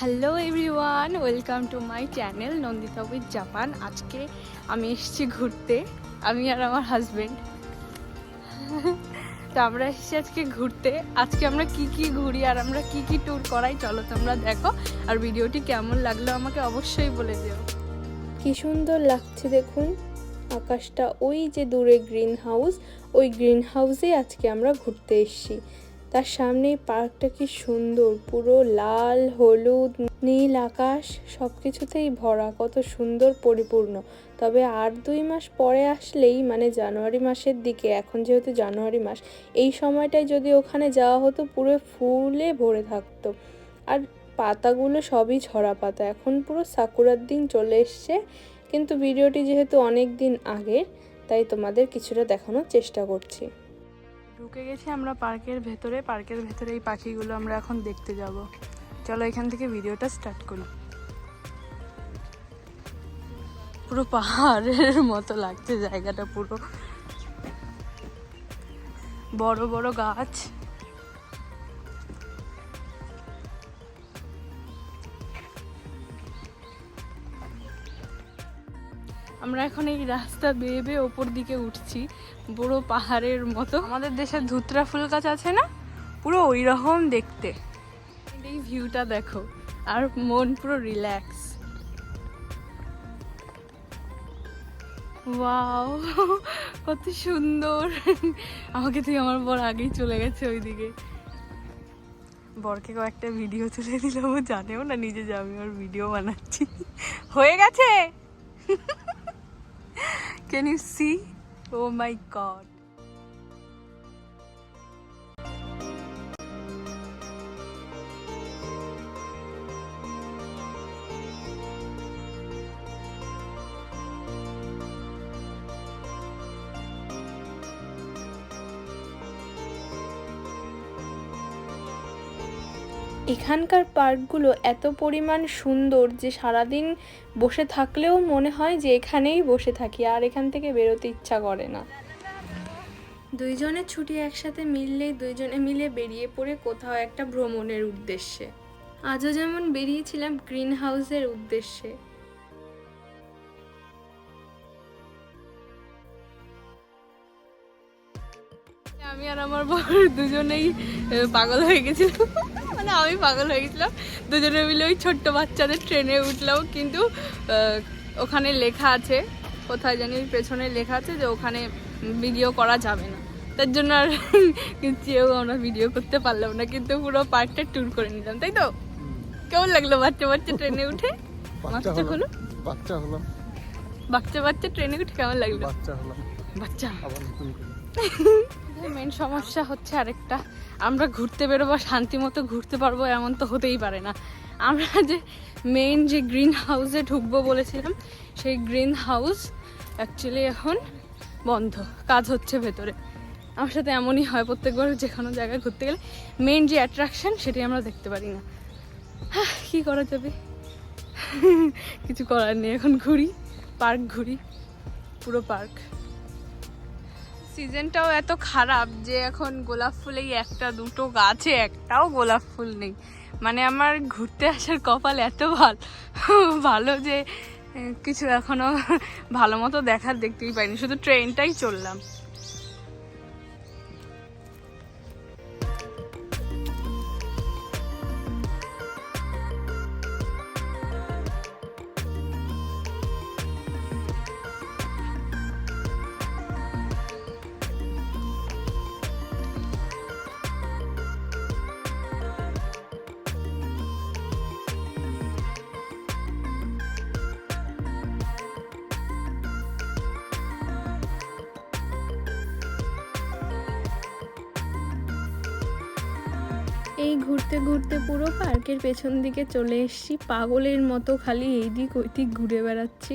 Hello everyone welcome to my channel Nandita with Japan আজকে আমি এসেছি ঘুরতে, আমি আর আমার হাজবেন্ড তো আমরা এসেছি আজকে ঘুরতে। আজকে আমরা কি কি ঘুরি আর আমরা কি কি ট্যুর করাই, চলো তোমরা দেখো। আর ভিডিওটি কেমন লাগল আমাকে অবশ্যই বলে দিও। কি সুন্দর লাগছে দেখুন, আকাশটা ওই যে দূরে গ্রিন হাউস ওই গ্রিন হাউসে আজকে আমরা ঘুরতে এসেছি। তার সামনেই পার্কটা কি সুন্দর, পুরো লাল, হলুদ, নীল আকাশ সব কিছুতেই ভরা, কত সুন্দর পরিপূর্ণ। তবে আর দুই মাস পরে আসলেই মানে জানুয়ারি মাসের দিকে, এখন যেহেতু জানুয়ারি মাস, এই সময়টায় যদি ওখানে যাওয়া হতো, পুরো ফুলে ভরে থাকতো। আর পাতাগুলো সবই ঝরা পাতা, এখন পুরো সাকুরার দিন চলে এসছে। কিন্তু ভিডিওটি যেহেতু অনেক দিন আগের, তাই তোমাদের কিছুটা দেখানোর চেষ্টা করছি। ঢুকে গেছি আমরা পার্কের ভেতরে পার্কের ভেতরে এই পাখিগুলো আমরা এখন দেখতে যাব। চলো এখান থেকে ভিডিওটা স্টার্ট করি। পুরো পাহাড়ের মতো লাগছে জায়গাটা পুরো। বড় বড় গাছ। আমরা এখন এই রাস্তা বেয়ে বেয়ে ওপর দিকে উঠছি পুরো পাহাড়ের মতো। আমাদের দেশের ধুতরা ফুল গাছ আছে না? পুরো ওই রকম দেখতে। এই ভিউটা দেখো আর মন পুরো রিল্যাক্স ওয়াও কত সুন্দর। আমাকে তুই আমার বর আগেই চলে গেছে ওইদিকে। বরকে কয়েকটা ভিডিও তুলে দিলাম ও জানেও না নিজে যে আমি ওর ভিডিও বানাচ্ছি। হয়ে গেছে? Can you see? Oh my god. এখানকার পার্কগুলো এত পরিমাণ সুন্দর যে সারাদিন বসে থাকলেও মনে হয় যে এখানেই বসে থাকি আর এখান থেকে বেরোতে ইচ্ছা করে না। দুইজনের ছুটি একসাথে মিললেই দুইজনে মিলে বেরিয়ে পড়ে কোথাও একটা ভ্রমণের উদ্দেশ্যে। আজও যেমন বেরিয়েছিলাম গ্রিন হাউসের উদ্দেশ্যে। আমি আর আমার বর দুজনেই পাগল হয়ে গেছিলাম। মানে আমি পাগল হয়ে গেছিলাম। দুজনে মিলে ওই ছোট্ট বাচ্চাদের ট্রেনে উঠলাম কিন্তু ওখানে লেখা আছে কোথায় জানি পেছনে লেখা আছে যে ওখানে ভিডিও করা যাবে না। তার জন্য আর চেয়েও আমরা ভিডিও করতে পারলাম না কিন্তু পুরো পার্কটা ট্যুর করে নিলাম তাই তো? কেমন লাগল বাচ্চা বাচ্চা ট্রেনে উঠে? বাচ্চা বাচ্চা হলো বাচ্চা হলাম। বাচ্চা বাচ্চা ট্রেনে উঠে কেমন লাগল? বাচ্চা হলাম। বাচ্চা। মেন সমস্যা হচ্ছে আরেকটা। আমরা ঘুরতে বেরোবো শান্তি মতো ঘুরতে পারব এমন তো হতেই পারে না। আমরা যে মেইন যে গ্রিন হাউসে ঢুকবো বলেছিলাম সেই গ্রিন হাউস অ্যাকচুয়ালি এখন বন্ধ কাজ হচ্ছে ভেতরে। আমার সাথে এমনই হয় প্রত্যেকবার যে কোনো জায়গায় ঘুরতে গেলে। মেইন যে অ্যাট্রাকশন সেটি আমরা দেখতে পারি না। হ্যাঁ, কী করা যাবে? কিছু করার নেই এখন ঘুরি পার্ক ঘুরি পুরো পার্ক সিজনটাও এত খারাপ যে এখন গোলাপ ফুল এই একটা, দুটো গাছে একটাও গোলাপ ফুল নেই। মানে আমার ঘুরতে আসার কপাল এত ভালো ভালো যে কিছু এখনও ভালো মতো দেখার দেখতেই পাইনি। শুধু ট্রেনটাই চললাম। এই ঘুরতে ঘুরতে পুরো পার্কের পেছন দিকে চলে এসেছি। পাগলের মতো খালি এই দিক ওই দিক ঘুরে বেড়াচ্ছি।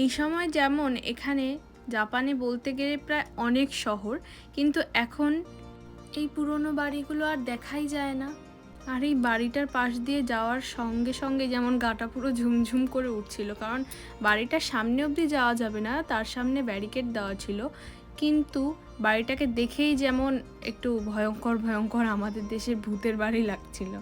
এই সময় যেমন এখানে জাপানে বলতে গেলে প্রায় অনেক শহর, কিন্তু এখন এই পুরনো বাড়িগুলো আর দেখাই যায় না। আর এই বাড়িটার পাশ দিয়ে যাওয়ার সঙ্গে সঙ্গে যেমন গাটা পুরো ঝুমঝুম করে উঠছিল, কারণ বাড়িটার সামনে অবধি যাওয়া যাবে না, তার সামনে ব্যারিকেড দেওয়া ছিল। কিন্তু বাড়িটাকে দেখেই যেমন একটু ভয়ঙ্কর ভয়ঙ্কর আমাদের দেশের ভূতের বাড়ি লাগছিল।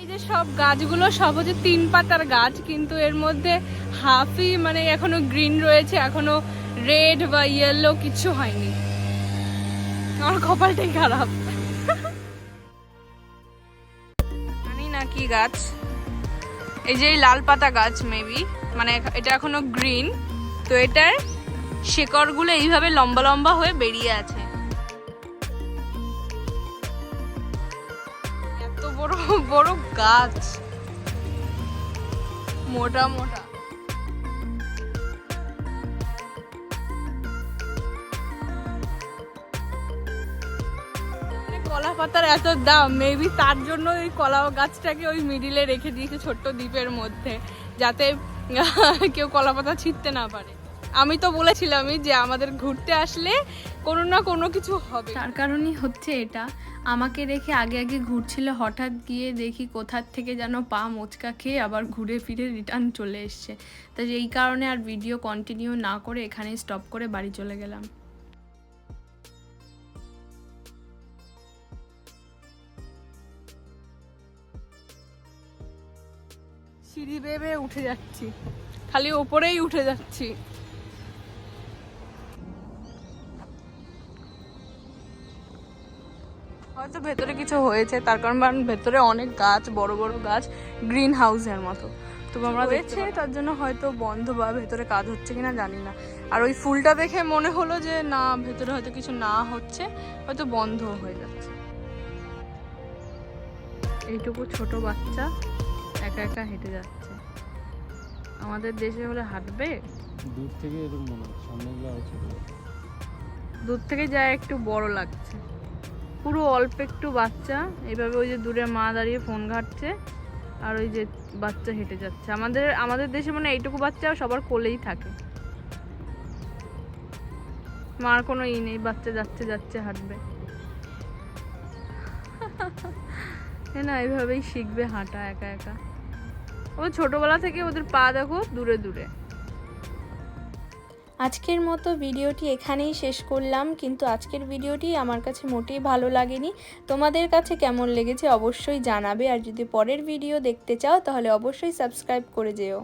এই যে সব গাছগুলো, সব হচ্ছে তিন পাতার গাছ, কিন্তু এর মধ্যে হাফই মানে এখনও গ্রিন রয়েছে, এখনও রেড বা ইয়েলো কিছু হয়নি। আমার কপালটাই খারাপ। গাছ? এই যে লাল পাতা গাছ মেবি মানে এটা এখনও গ্রিন তো এটার শেকড়গুলো এইভাবে লম্বা লম্বা হয়ে বেরিয়ে আছে। এত বড় বড় গাছ। মোটা মোটা। কলা পাতার এত দাম মেবি তার জন্য ওই কলা গাছটাকে ওই মিডিলে রেখে দিয়েছে ছোট্ট দ্বীপের মধ্যে, যাতে কেউ কলা পাতা ছিঁড়তে না পারে। আমি তো বলেছিলামই যে আমাদের ঘুরতে আসলে কোনো না কোনো কিছু হবে। তার কারণই হচ্ছে এটা। আমাকে রেখে আগে আগে ঘুরছিল, হঠাৎ গিয়ে দেখি কোথার থেকে যেন পা মোচকা খেয়ে আবার ঘুরে ফিরে রিটার্ন চলে এসছে। তাই এই কারণে আর ভিডিও কন্টিনিউ না করে এখানেই স্টপ করে বাড়ি চলে গেলাম। সিঁড়ি বেয়ে উঠে যাচ্ছি। খালি ওপরেই উঠে যাচ্ছি। হয়তো ভেতরে কিছু হয়েছে তার কারণ কারণ ভেতরে অনেক গাছ বড় বড় গাছ গ্রিন হাউসের মতো। তো আমরা দেখছি তার জন্য হয়তো বন্ধ বা ভেতরে কাজ হচ্ছে কিনা জানি না। আর ওই ফুলটা দেখে মনে হলো যে না ভেতরে হয়তো কিছু না হচ্ছে হয়তো বন্ধ হয়ে যাচ্ছে। এইটুকু ছোট বাচ্চা। একা একা হেঁটে যাচ্ছে। আমাদের দেশে হলে হাঁটবে? দূর থেকে এরকম মনে সামনেগুলো আরও ছোট। দূর থেকে যায় একটু বড় লাগছে। পুরো অল্প একটু বাচ্চা এইভাবে ওই যে দূরে মা দাঁড়িয়ে ফোন ঘাটছে আর ওই যে বাচ্চা হেঁটে যাচ্ছে। আমাদের আমাদের দেশে মানে এইটুকু বাচ্চা সবার কোলেই থাকে। মার কোনো ই নেই বাচ্চা যাচ্ছে যাচ্ছে হাঁটবে। না এইভাবেই শিখবে হাঁটা একা একা। ও ছোটবেলা থেকে ওদের পা দেখো দূরে দূরে। আজকের মতো ভিডিওটি এখানেই শেষ করলাম, কিন্তু আজকের ভিডিওটি আমার কাছে মোটেই ভালো লাগেনি। তোমাদের কাছে কেমন লেগেছে অবশ্যই জানাবে, আর যদি পরের ভিডিও দেখতে চাও তাহলে অবশ্যই সাবস্ক্রাইব করে যেও।